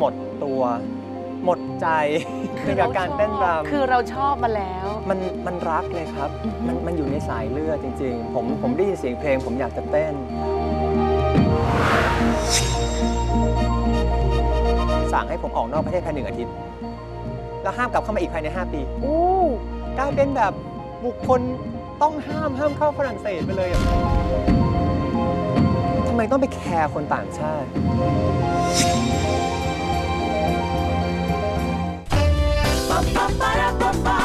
หมดตัว หมดใจในกับการเต้นรำคือเราชอบมาแล้ว มันมันรักเลยครับอือฮึมันมันอยู่ในสายเลือดจริง ๆ ผมผมได้ยินเสียงเพลง ผมอยากจะเต้นสั่งให้ผมออกนอกประเทศภายในหนึ่งอาทิตย์ แล้วห้ามกลับเข้ามาอีกภายใน 5 ปีอู้กลายเป็นแบบบุคคลต้องห้ามห้ามเข้าฝรั่งเศสไปเลยอะทำไมต้องไปแคร์คนต่างชาติ แด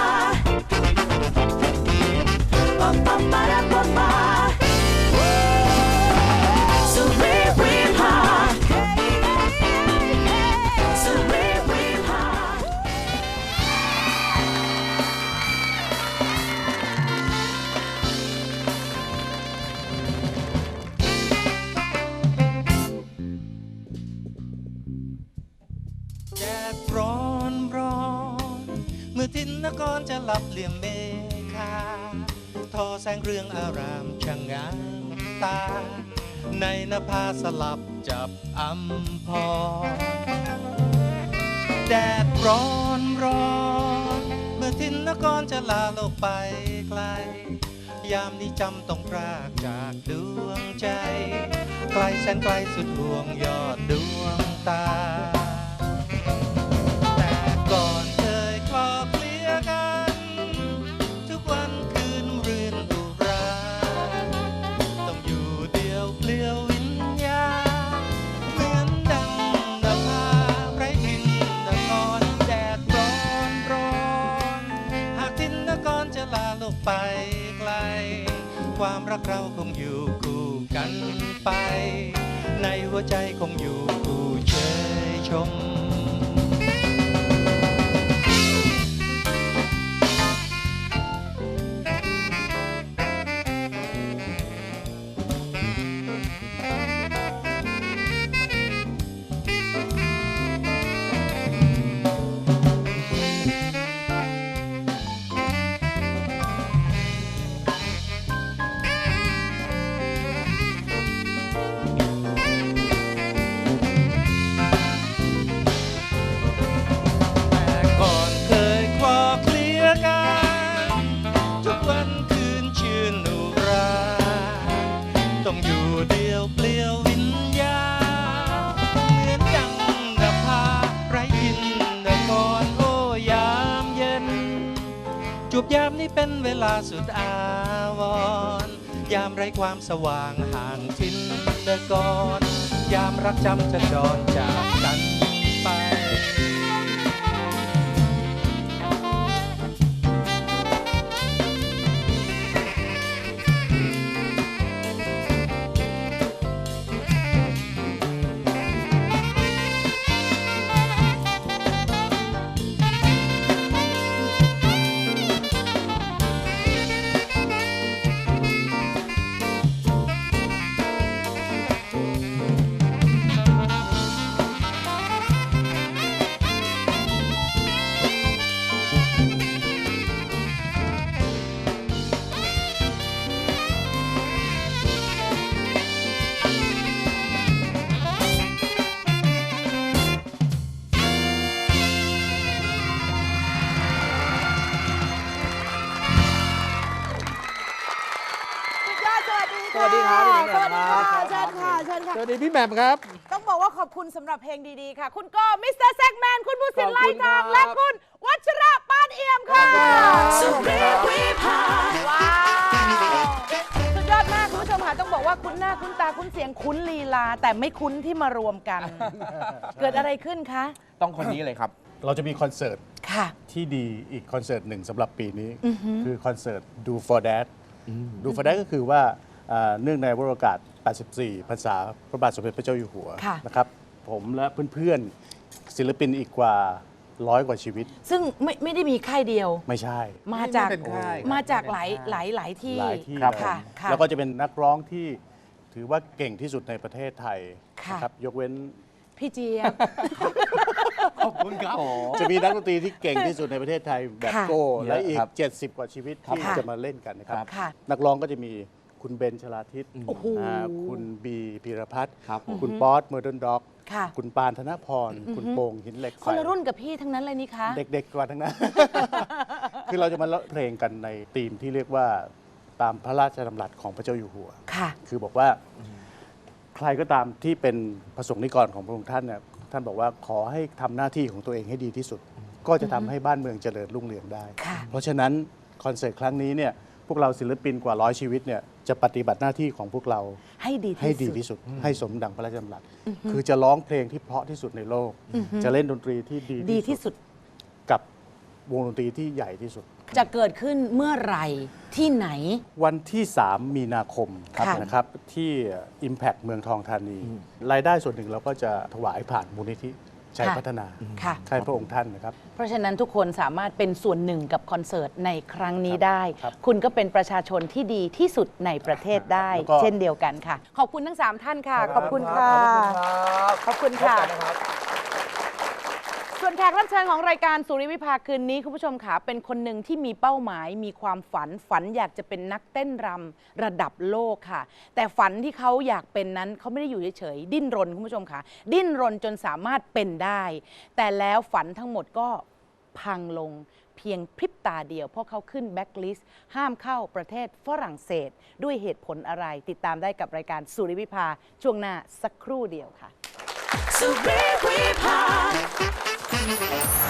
เรื่องอารามช่างงามตา ในนภาสลับจับอัมพรแดดร้อนร้อนเมื่อทินนกรจะลาโลกไปไกล ยามนี้จำต้องพรากจากดวงใจ ไกลแสนไกลสุดห่วงยอดดวงตา ความรักเราคงอยู่คู่กันไป ในหัวใจคงอยู่คู่เชยชม ลาสุดอาวรยามไร้ความสว่างห่างทินนกอนยามรักจำจะจรจาก ยอดสวัสดีสวัสดีครับค่ะพี่สแหม่วัสมดีครัค่ะบเชิญค่ะเชิญค่ะ สวัสดีพี่แหม่มครับ ต้องบอกว่าขอบคุณสำหรับเพลงดีๆค่ะ คุณก็มิสเตอร์แซกแมนคุณผู้สินไล่ทาง ขอบคุณครับ และคุณวัชระปานเอี่ยมค่ะสุริวิภาว้าวสุดยอดมากคุณผู้ชมค่ะต้องบอกว่าคุ้นหน้าคุ้นตาคุ้นเสียงคุ้นลีลา แต่ไม่คุ้นที่มารวมกัน เกิดอะไรขึ้นคะ ต้องคนนี้เลยครับ เราจะมีคอนเสิร์ตค่ะ ที่ดีอีกคอนเสิร์ตหนึ่งสำหรับปีนี้อือฮึคือคอนเสิร์ต Do for Dad Do for Dad ก็คือว่าอ่าเนื่องในวโรกาส84 พรรษาพระบาทสมเด็จพระเจ้าอยู่หัวค่ะนะครับผมและเพื่อนๆศิลปินอีกกว่าร้อยกว่าชีวิต ซึ่งไม่ไม่ได้มีค่ายเดียว ไม่ใช่ มาจากไม่เป็นค่ายครับมาจากหลายไม่เป็นค่ายหลายหลายที่หลายที่ครับเลยค่ะค่ะแล้วก็จะเป็นนักร้องที่ถือว่าเก่งที่สุดในประเทศไทยค่ะนะครับยกเว้นพี่เจี๊ยบ ขอบคุณครับ จะมีนักดนตรีที่เก่งที่สุดในประเทศไทยแบบค่ะโก้และอีเยกอะครับ70 กว่าชีวิตครับที่ค่ะจะมาเล่นกันนะครับ ค่ะ นักร้องก็จะมีคุณเบนชลาทิศโอ้โห อ่าคุณบีพีรพัฒน์ครับผม คุณป๊อตเมอร์เดนด็อก ค่ะ คุณปานธนพร คุณโป่งหินเหล็กไฟ คนละรุ่นกับพี่ทั้งนั้นเลยนี่คะ เด็กๆกว่าทั้งนั้น คือเราจะมาร้องเพลงกันในธีมที่เรียกว่าตามพระราชดำรัสของพระเจ้าอยู่หัว ค่ะ คือบอกว่า ใครก็ตามที่เป็นพระสงฆ์นิกรของพระองค์ท่านเนี่ย ท่านบอกว่าขอให้ทำหน้าที่ของตัวเองให้ดีที่สุด ก็จะทำให้บ้านเมืองเจริญรุ่งเรืองได้ค่ะเพราะฉะนั้นคอนเสิร์ตครั้งนี้เนี่ยพวกเราศิลปินกว่าร้อยชีวิตเนี่ยจะปฏิบัติหน้าที่ของพวกเราให้ดีที่ให้ดีสุดที่สุด ให้สมดังพระราชดำรัสคือจะร้องเพลงที่เพราะที่สุดในโลก จะเล่นดนตรีที่ดีดีที่สุดกับวงดนตรีที่ใหญ่ที่สุด จะเกิดขึ้นเมื่อไหร่ที่ไหน วันที่ 3 มีนาคมค่ะนะครับที่ Impact เมืองทองธานี รายได้ส่วนหนึ่งเราก็จะถวายผ่านมูลนิธิชัยพัฒนาค่ะค่ายพระองค์ท่านนะครับ เพราะฉะนั้นทุกคนสามารถเป็นส่วนหนึ่งกับคอนเสิร์ตในครั้งนี้ได้ ครับคุณก็เป็นประชาชนที่ดีที่สุดในประเทศได้ แล้วก็ เช่นเดียวกันค่ะ ขอบคุณทั้ง 3 ท่านค่ะ ขอบคุณค่ะ ขอบคุณค่ะ ส่วนแขกรับเชิญของรายการสุริวิภาคืนนี้คุณผู้ชมค่ะเป็นคนหนึ่งที่มีเป้าหมาย มีความฝันฝันอยากจะเป็นนักเต้นรำระดับโลกค่ะ แต่ฝันที่เขาอยากเป็นนั้นเขาไม่ได้อยู่เฉยๆดิ้นรนคุณผู้ชมค่ะ ดิ้นรนจนสามารถเป็นได้ แต่แล้วฝันทั้งหมดก็พังลงเพียงพริบตาเดียว เพราะเขาขึ้นแบ็คลิสต์ห้ามเข้าประเทศฝรั่งเศส ด้วยเหตุผลอะไร ติดตามได้กับรายการสุริวิภาช่วงหน้าสักครู่เดียวค่ะ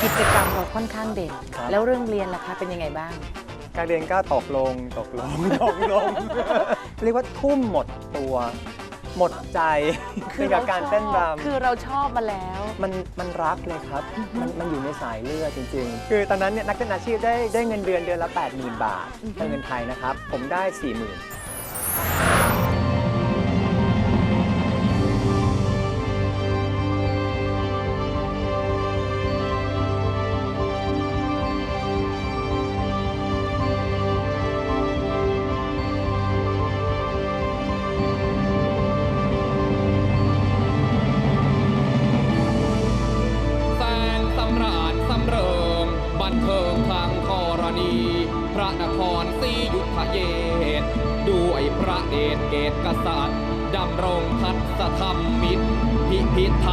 กิจกรรมเราค่อนข้างเด่นแล้วเรื่องเรียนล่ะคะเป็นยังไงบ้าง การเรียนก็ตกลงตกลง ตกลง เรียกว่าทุ่มหมดตัว หมดใจในกับการเต้นรำ คือเราชอบมาแล้ว มันมันรักเลยครับ มันมันอยู่ในสายเลือดจริง ๆ คือตอนนั้นเนี่ยนักเต้นอาชีพได้ได้เงินเดือนเดือนละ 80,000 บาทเป็นเงินไทยนะครับ ผมได้ 40,000 ธรรมมิตรพิพิธ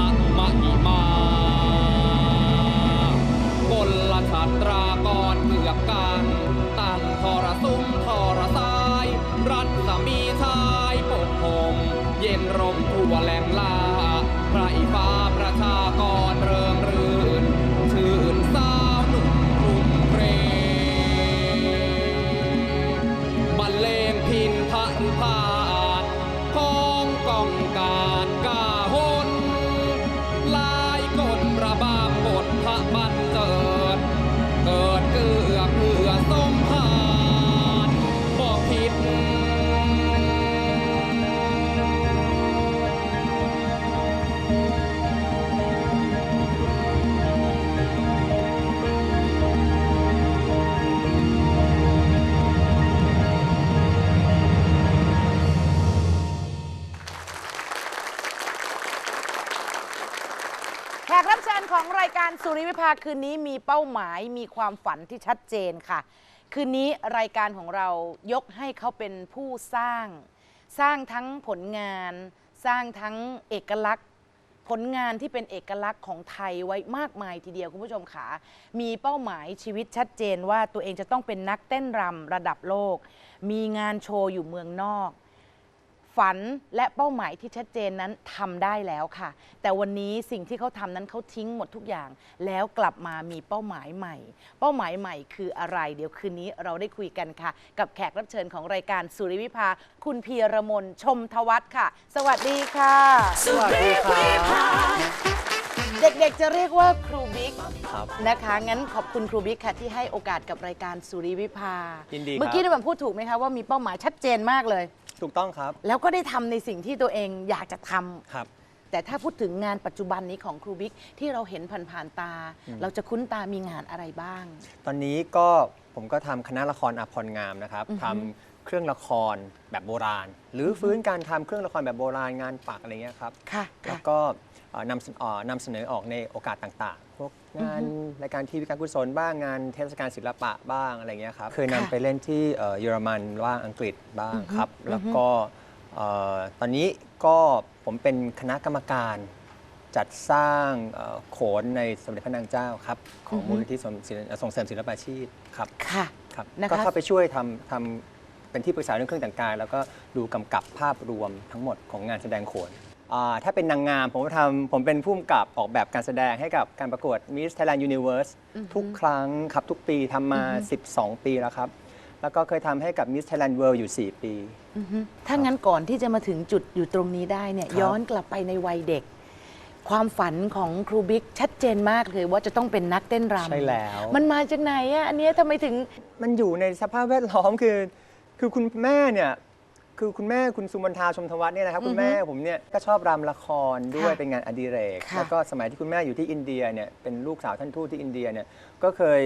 กรับเชิญของรายการสุริวิภาคืนนี้มีเป้าหมายมีความฝันที่ชัดเจนค่ะ คืนนี้รายการของเรายกให้เขาเป็นผู้สร้าง สร้างทั้งผลงาน สร้างทั้งเอกลักษณ์ ผลงานที่เป็นเอกลักษณ์ของไทยไว้มากมายทีเดียวคุณผู้ชมขามีเป้าหมายชีวิตชัดเจนว่าตัวเองจะต้องเป็นนักเต้นรำระดับโลก มีงานโชว์อยู่เมืองนอก ฝันและเป้าหมายที่ชัดเจนนั้นทำได้แล้วค่ะ แต่วันนี้สิ่งที่เขาทำนั้นเขาทิ้งหมดทุกอย่าง แล้วกลับมามีเป้าหมายใหม่ เป้าหมายใหม่คืออะไร เดี๋ยวคืนนี้เราได้คุยกันค่ะ กับแขกรับเชิญของรายการสุริวิภา คุณพีรมนชมทวัฒน์ค่ะ สวัสดีค่ะ สวัสดีค่ะ เด็กๆจะเรียกว่าครูบิ๊กครับ นะคะ งั้นขอบคุณครูบิ๊กค่ะที่ให้โอกาสกับรายการสุริวิภา ยินดีครับ เมื่อกี้ได้แบบพูดถูกไหมคะว่ามีเป้าหมายชัดเจนมากเลย ถูกต้องครับแล้วก็ได้ทำในสิ่งที่ตัวเองอยากจะทำครับ แต่ถ้าพูดถึงงานปัจจุบันนี้ของครูบิ๊กที่เราเห็นผ่านๆตา เราจะคุ้นตามีงานอะไรบ้าง ตอนนี้ก็ผมก็ทำคณะละครอภรณ์งามนะครับอือฮึทำเครื่องละครแบบโบราณ หรือฟื้นการทำเครื่องละครแบบโบราณงานปักอะไรเงี้ยครับ ค่ะแล้วค่ะก็ เอ่อนำเสนเอ่อนำเสนอออกในโอกาสต่างๆ พวกงานรายการทีวีการกุศลบ้างงานเทศกาลศิลปะบ้างอะไรเงี้ยครับเคยนำค่ะไปเล่นที่เอ่อเยอรมันว่างอังกฤษบ้างอือฮึครับอือฮึแล้วก็เอ่อตอนนี้ก็ผมเป็นคณะกรรมการจัดสร้างเอ่อโขนในสมเด็จพระนางเจ้าครับ ของมูลนิธิส่งศิลป์ส่งเสริมศิลปาชีพครับ ค่ะ ครับนะคะ ก็เข้าไปช่วยทำทำเป็นที่ปรึกษาเรื่องเครื่องแต่งกาย แล้วก็ดูกำกับภาพรวมทั้งหมดของงานแสดงโขนอ่า ถ้าเป็นนางงามผมก็ทำผมเป็นผู้กำกับออกแบบการแสดงให้กับการประกวด Miss Thailand Universe ทุกครั้งครับทุกปีทำมา 12 ปีแล้วครับ แล้วก็เคยทำให้กับ Miss Thailand World อยู่ 4 ปีอือฮึถ้างั้นก่อนที่จะมาถึงจุดอยู่ตรงนี้ได้เนี่ยครับย้อนกลับไปในวัยเด็ก ความฝันของครูบิ๊กชัดเจนมากเลยว่าจะต้องเป็นนักเต้นรำใช่แล้ว มันมาจากไหนอะอันเนี้ยทำไมถึงมันอยู่ในสภาพแวดล้อมคือ คือคุณแม่เนี่ย คือคุณแม่คุณสุมนทาชมทวัฒน์เนี่ยนะครับคุณแม่ผมเนี่ยก็ชอบรำละครด้วยค่ะเป็นงานอดิเรก ค่ะ แล้วก็สมัยที่คุณแม่อยู่ที่อินเดียเนี่ยเป็นลูกสาวท่านทูตที่อินเดียเนี่ยก็เคย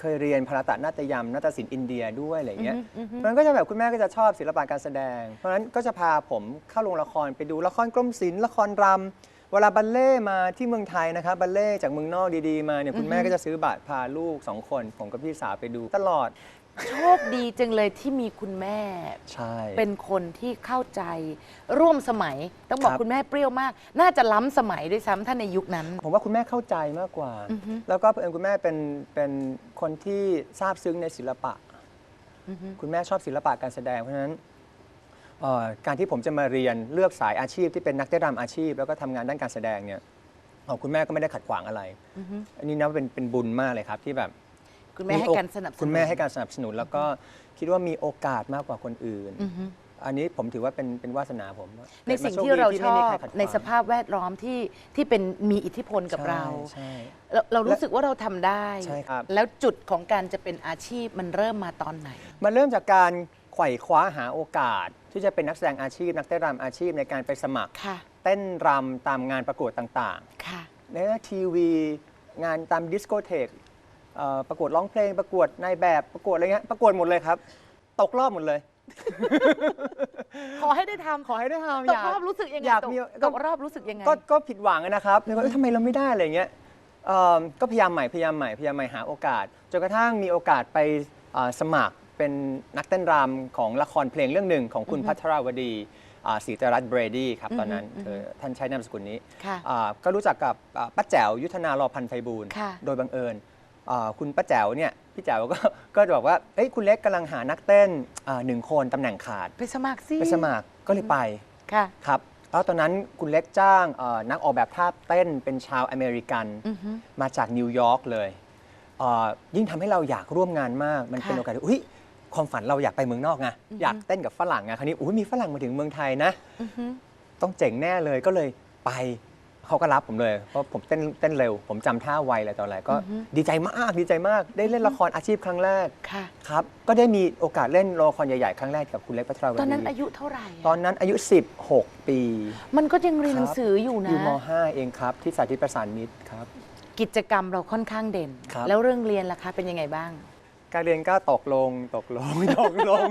เคยเรียนพระตะนาฏยมนาฏศิลป์อินเดียด้วยอะไรอย่างเงี้ยมันก็จะแบบคุณแม่ก็จะชอบศิลปะการแสดง เพราะฉะนั้นก็จะพาผมเข้าโรงละครไปดูละครกรมศิลป์ละครรำเวลาบัลเล่ต์มาที่เมืองไทยนะครับบัลเล่ต์จากเมืองนอกดีๆมาเนี่ยคุณแม่ก็จะซื้อบัตรพาลูกสองคนผมกับพี่สาวไปดูตลอด โชคดีจังเลยที่มีคุณแม่ ใช่ เป็นคนที่เข้าใจร่วมสมัย ต้องบอกครับ คุณแม่เปรี้ยวมาก น่าจะล้ำสมัยด้วยซ้ำถ้าในยุคนั้น ผมว่าคุณแม่เข้าใจมากกว่า อือฮึ แล้วก็เผอิญคุณแม่เป็นเป็นคนที่ซาบซึ้งในศิลปะ อือฮึ คุณแม่ชอบศิลปะการแสดงเพราะฉะนั้นเอ่อการที่ผมจะมาเรียนเลือกสายอาชีพที่เป็นนักเต้นรำอาชีพ แล้วก็ทำงานด้านการแสดงเนี่ยเอ่อคุณแม่ก็ไม่ได้ขัดขวางอะไรอือฮึอันนี้นับเป็นเป็นบุญมากเลยครับที่แบบ คุณแม่ให้การสนับสนุน คุณแม่ให้การสนับสนุน แล้วก็คิดว่ามีโอกาสมากกว่าคนอื่น อือฮึอันนี้ผมถือว่าเป็นเป็นวาสนาผมในสิ่งกิดมโชคที่เราดีชไม่อมีบใคขัดขวางในสภาพแวดล้อมที่ที่เป็นมีอิทธิพลกับเรา ใช่ เราเรารู้สึกว่าเราทำได้ ใช่ครับ แล้วจุดของการจะเป็นอาชีพมันเริ่มมาตอนไหน มันเริ่มจากการไขว่คว้าหาโอกาส ที่จะเป็นนักแสดงอาชีพ นักเต้นรำอาชีพในการไปสมัคร ค่ะ เต้นรำตามงานประกวดต่างค่ะ ๆ ในทีวี งานตามดิสโกเทก เอ่อประกวดร้องเพลงประกวดนายแบบประกวดอะไรเงี้ยประกวดหมดเลยครับ ตกรอบหมดเลย ขอให้ได้ทำขอให้ได้ทำตอกยาก รอบรู้สึกยังไงอยากตกมีตกรอบรู้สึกยังไง ก็ก็ผิดหวังอะนะครับแล้วก็เอ้ยทำไมเราไม่ได้อะไรเงี้ยเอิ่มก็พยายามใหม่พยายามใหม่พยายามใหม่หาโอกาสจนกระทั่งมีโอกาสไปเอ่อสมัครเป็นนักเต้นรำของละครเพลงเรื่องหนึ่งของคุณพัทรวดีอ่าศรีตรัตน์เบรดี้ครับตอนนั้นอือฮึเออท่านใช้นามสกุลนี้ ค่ะ อ่าก็รู้จักกับอ่าป้าแจ๋วยุทธนารอพันธ์ไพบูลย์ค่ะ โดยบังเอิญอ่า คุณป้าแจ๋วเนี่ยพี่แจ๋วก็ก็จะบอกว่าเอ้ยคุณเล็กกำลังหานักเต้นอ่าหนึ่งคนตำแหน่งขาดไปสมัครสิไปสมัครก็เลยไปค่ะ ครับแล้วตอนนั้นคุณเล็กจ้างเอ่อนักออกแบบท่าเต้นเป็นชาวอเมริกัน อือฮึ มาจากนิวยอร์กเลยเอ่อยิ่งทำให้เราอยากร่วมงานมาก มันเป็นค่ะโอกาสที่อุ้ยความฝันเราอยากไปเมืองนอกไงอยากเต้นกับฝรั่งไงคราวนี้อุ้ยมีฝรั่งมาถึงเมืองไทยนะ อือฮึ ต้องเจ๋งแน่เลยก็เลยไป เขาก็รับผมเลย เพราะผมเต้นเต้นเร็ว ผมจำท่าไวอะไรต่ออะไรก็ดีใจมากดีใจมาก ได้เล่นละครอาชีพครั้งแรกค่ะ ครับ ก็ได้มีโอกาสเล่นละครใหญ่ๆ ครั้งแรกกับคุณเล็กพัทรวดีตอนนั้นอายุเท่าไหร่อะตอนนั้นอายุ 16 ปี มันก็ยังเรียนหนังครับสืออยู่นะ อยู่ม .5 เองครับ ที่สาธิตประสานมิตรครับ กิจกรรมเราค่อนข้างเด่น ครับ แล้วเรื่องเรียนล่ะคะเป็นยังไงบ้าง การเรียนก็ตกลงตกลง ตกลง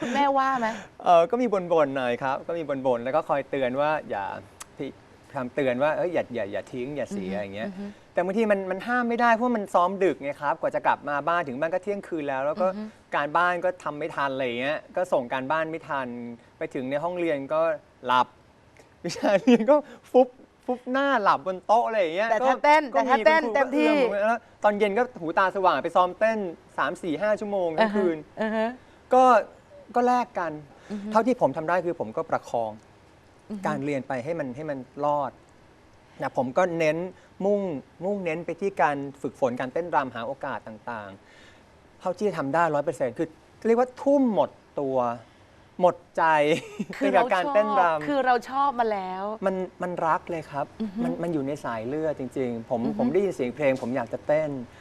คุณแม่ว่าไหม เออก็มีบ่นๆหน่อยครับ ก็มีบ่นๆ แล้วก็คอยเตือนว่าอย่าพี่ คำเตือนว่าเอ้ยอย่าอย่าอย่าทิ้งอย่าเสียอย่างเงี้ยแต่บางทีมันมันห้ามไม่ได้เพราะมันซ้อมดึกไงครับกว่าจะกลับมาบ้านถึงบ้านก็เที่ยงคืนแล้ว แล้วก็การบ้านก็ทำไม่ทันอะไรเงี้ยก็ส่งการบ้านไม่ทัน ไปถึงในห้องเรียนก็หลับ วิชาเรียนก็ฟุบฟุบหน้าหลับบนโต๊ะอะไรอย่างเงี้ยแต่ก็ถ้าเต้นก็แต่ถ้าเต้นคุณครูเต็มที่ก็อื้อแล้วตอนเย็นก็หูตาสว่างไปซ้อมเต้น 3 4 5 ชั่วโมงทั้งคืนอือฮะ ก็ก็แลกกัน เท่าที่ผมทำได้คือผมก็ประคอง การเรียนไปให้มันให้มันรอดนะผมก็เน้นมุ่งมุ่งเน้นไปที่การฝึกฝนการเต้นรำหาโอกาสต่างๆ เท่าที่จะทำได้ร้อยเปอร์เซ็นต์คือเรียกว่าทุ่มหมดตัวหมดใจคือกัเราบการชอบเต้นรำคือเราชอบมาแล้ว มันมันรักเลยครับ มันมันอยู่ในสายเลือดจริง ๆ ผมผมได้ยินเสียงเพลง ผมอยากจะเต้น